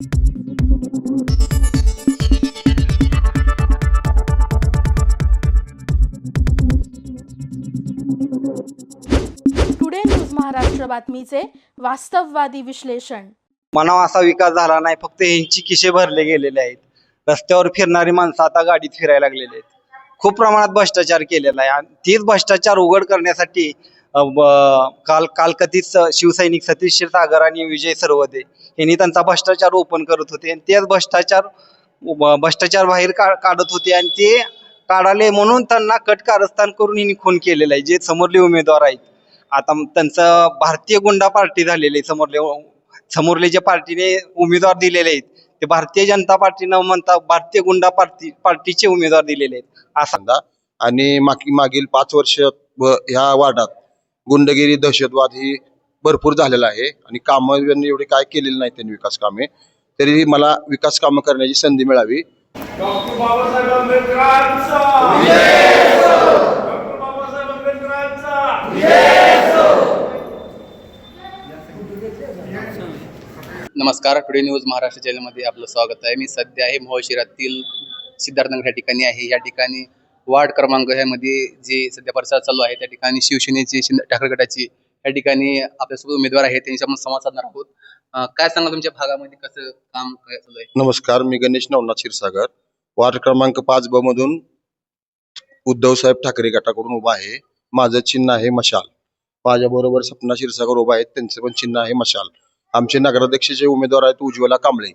Today news Maharashtra बातमीचे वास्तववादी विश्लेषण. मनाव असा विकास झाला नाही फक्त यांची किशे भरले गेलेले आहेत. रस्त्यावर फिरणारी माणसं आता गाडीत फिरायला लागलेली आहेत. खूप प्रमाणात भ्रष्टाचार केलेला आहे आणि तीच भ्रष्टाचार उघड करण्यासाठी काल कालकथित स- शिवसैनिक सतीश क्षीरसागर आणि विजय सरवदे यांनी त्यांचा भ्रष्टाचार ओपन करत होते. आणि तेच भ्रष्टाचार भ्रष्टाचार बाहेर का- काढत होते आणि ते काढाले म्हणून त्यांना कट कारस्थान करून यांनी खून केलेला आहे. जे समोरले उमेदवार आहेत. आता त्यांचं भारतीय गुंडा पार्टी झालेली आहे. समोरले समोरले जे पार्टीने उमेदवार दिलेले आहेत ते भारतीय जनता पार्टी न म्हणता भारतीय गुंडा पार्टी पार्टीचे उमेदवार दिलेले आहेत. असा आणि मागी मागील पाच वर्ष व ह्या वार्डात गुंडगिरी दहशतवाद ही भरपूर झालेला आहे आणि कामं एवढी काय केलेली नाही त्यांनी विकास कामे. तरीही मला विकास कामं करण्याची संधी मिळावी. डॉक्टर बाबासाहेब आंबेडकरांचा! नमस्कार टुडे न्यूज महाराष्ट्र चॅनलमध्ये आपलं स्वागत आहे. मी सध्या आहे मोहोळ शहरातील सिद्धार्थनगर या ठिकाणी आहे. या ठिकाणी वार्ड क्रमांक ह्यामध्ये जे सध्या प्रचार चालू आहे त्या ठिकाणी शिवसेनेची शिंदे ठाकरे गटाची या ठिकाणी आपल्यासोबत उमेदवार आहेत त्यांच्या संवाद साधणार आहोत. अं, काय सांगा तुमच्या भागामध्ये कसं काम काय चालू आहे? नमस्कार मी गणेश नवनाथ क्षीरसागर. वार्ड क्रमांक पाच ब मधून उद्धव साहेब ठाकरे गटाकडून उभा आहे. माझं चिन्ह आहे मशाल. माझ्या बरोबर सपना क्षीरसागर उभा आहेत त्यांचं पण चिन्ह आहे मशाल. आमचे नगराध्यक्ष जे उमेदवार आहेत उज्ज्वला कांबळे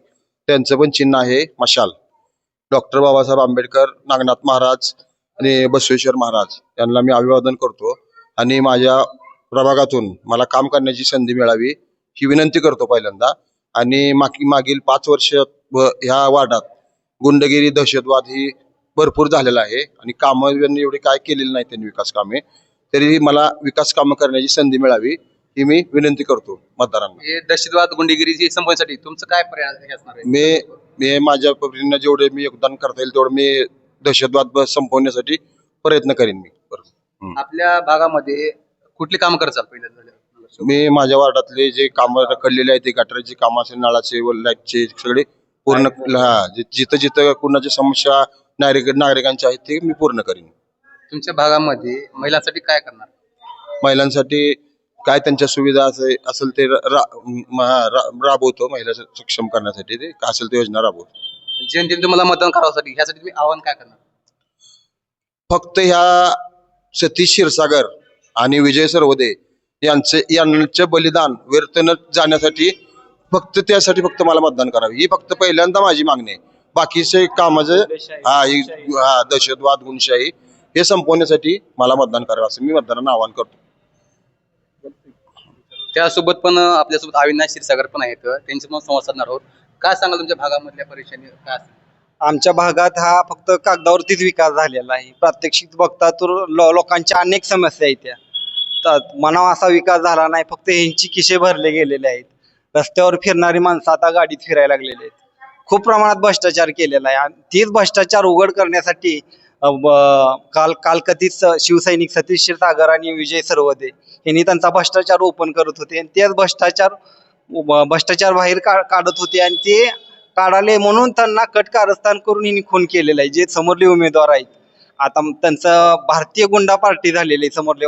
त्यांचं पण चिन्ह आहे मशाल. डॉक्टर बाबासाहेब आंबेडकर नागनाथ महाराज आणि बसवेश्वर महाराज यांना मी अभिवादन करतो आणि माझ्या प्रभागातून मला काम करण्याची संधी मिळावी ही विनंती करतो पहिल्यांदा. आणि मागी मागील पाच वर्ष व ह्या वार्डात गुंडगिरी दहशतवाद ही भरपूर झालेला आहे आणि कामं एवढी काय केलेली नाही त्यांनी विकास कामे तरीही मला विकास कामं करण्याची संधी मिळावी ही मी विनंती करतो मतदारांना. हे दहशतवाद गुंडेगिरी संपवण्यासाठी तुमचं काय पर्याय असणार आहे? मी मी माझ्या परीने जेवढे मी योगदान करता येईल तेवढं मी दहशतवाद संपवण्यासाठी प्रयत्न करीन मी. बरोबर. आपल्या भागामध्ये कुठली कामं करचाल पहिल्या झाल्या मी माझ्या वार्डातले जे कामं रखडलेले आहेत ते गटाराचे काम असेल नळाचे व लाईटचे सगळे पूर्ण हा जिथं जिथं कुणाच्या समस्या नागरिक नागरिकांच्या आहेत ते मी पूर्ण करीन. तुमच्या भागामध्ये महिलांसाठी काय करणार? महिलांसाठी काय त्यांच्या सुविधा असे असेल ते राबवतो महिला सक्षम करण्यासाठी. ते असेल ते योजना राबवतो. जनतेने तुम्हाला मतदान करावासाठी ह्यासाठी तुम्ही आव्हान काय करणार? फक्त ह्या सतीश क्षीरसागर आणि विजय सरवदे यांचे यांचे बलिदान व्यर्थ न जाण्यासाठी फक्त त्यासाठी फक्त मला मतदान करावे. ही फक्त पहिल्यांदा माझी मागणी आहे. बाकीचे कामाचं हा ही हा दहशतवाद गुणशाही हे संपवण्यासाठी मला मतदान करावं असं मी मतदारांना आवाहन करतो. त्यासोबत पण आपल्यासोबत अविनाश क्षीरसागर पण आहेत. त्यांचे पण संवाद साधणार आहोत. काय सांगाल तुमच्या भागामधल्या परेशानी काय असतील आमच्या भागात हा फक्त कागदावरतीच विकास झालेला आहे. प्रात्यक्षिक बघता तर लो- लोकांच्या अनेक समस्या आहेत त्या. तर म्हणावा असा विकास झाला नाही फक्त यांची किशे भरले गेलेले आहेत. रस्त्यावर फिरणारी माणसं आता गाडीत फिरायला लागलेली आहेत. खूप प्रमाणात भ्रष्टाचार केलेला आहे. आणि तीच भ्रष्टाचार उघड करण्यासाठी अ, ब- काल कालकथित स- शिवसैनिक सतीश क्षीरसागर आणि विजय सरवदे यांनी त्यांचा भ्रष्टाचार ओपन करत होते. आणि तेच भ्रष्टाचार भ्रष्टाचार बाहेर का- काढत होते आणि ते काढाले म्हणून त्यांना कट कारस्थान करून यांनी खून केलेला आहे जे समोरले उमेदवार आहेत. आता त्यांचं भारतीय गुंडा पार्टी झालेली आहे समोरले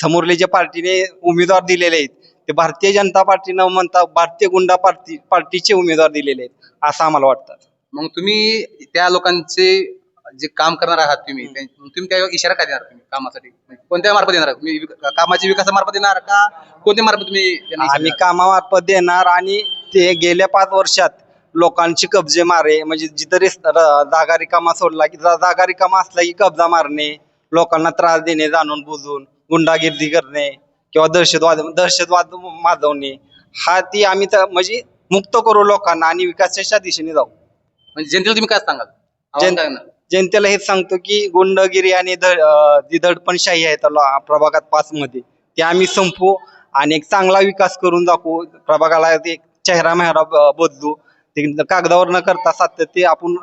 समोरले जे पार्टीने उमेदवार दिलेले आहेत ते भारतीय जनता पार्टी न म्हणता भारतीय गुंडा पार्टी पार्टीचे उमेदवार दिलेले आहेत असं आम्हाला वाटतं. मग तुम्ही त्या लोकांचे जे काम करणार आहात तुम्ही त्यां- तुम्ही काय इशारा काय देणार तुम्ही कामासाठी? म्हणजे कोणत्या मार्फत देणार? तुम्ही विक- कामाच्या विकासामार्फत देणार का कोणत्या मार्फत तुम्ही त्यांना इशारा आम्ही देणार? कामामार्फत देणार आणि ते गेल्या पाच वर्षात लोकांची कब्जे मारे म्हणजे जिथं रेस- र- जागा रिकामा सोडला की जा- जागा रिकामा असला की कब्जा मारणे लोकांना त्रास देणे जाणून बुजून गुंडागिरी करणे किंवा दहशतवाद दहशतवाद माजवणे हा ती आम्ही तर म्हणजे मुक्त करू लोकांना आणि विकासाच्या दिशेने जाऊ. म्हणजे जनतेला तुम्ही काय सांगाल? आव्हान जन- काय करणार? जनतेला हेच सांगतो की गुंडगिरी आणि जी दडपणशाही आहे त्याला प्रभागात पाच मध्ये. ते आम्ही संपू आणि एक चांगला विकास करून दाखवू. प्रभागाला एक चेहरा मेहरा ब- बदलू. ते कागदावर न करता सातत्य आपण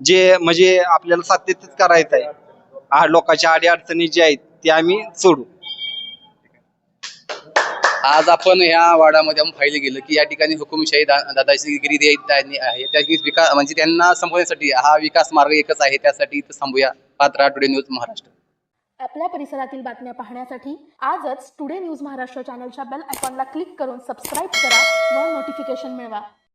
जे म्हणजे आपल्याला सातत्यच करायचं आहे लोकांच्या अडी अडचणी जे आहेत ते आम्ही सोडू. आज आपण ह्या वाडामध्ये आपण पाहिलं गेलं की या ठिकाणी हुकुमशाही दा दादाची गिरी त्यांनी आहे. त्या विकास म्हणजे त्यांना संपवण्यासाठी हा विकास मार्ग एकच आहे. त्यासाठी इथं थांबूया. Patra today news Maharashtra. आपल्या परिसरातील बातम्या पाहण्यासाठी आजच टुडे न्यूज महाराष्ट्र चॅनलच्या बेल आयकॉनला क्लिक करून सबस्क्राईब करा व नोटिफिकेशन मिळवा.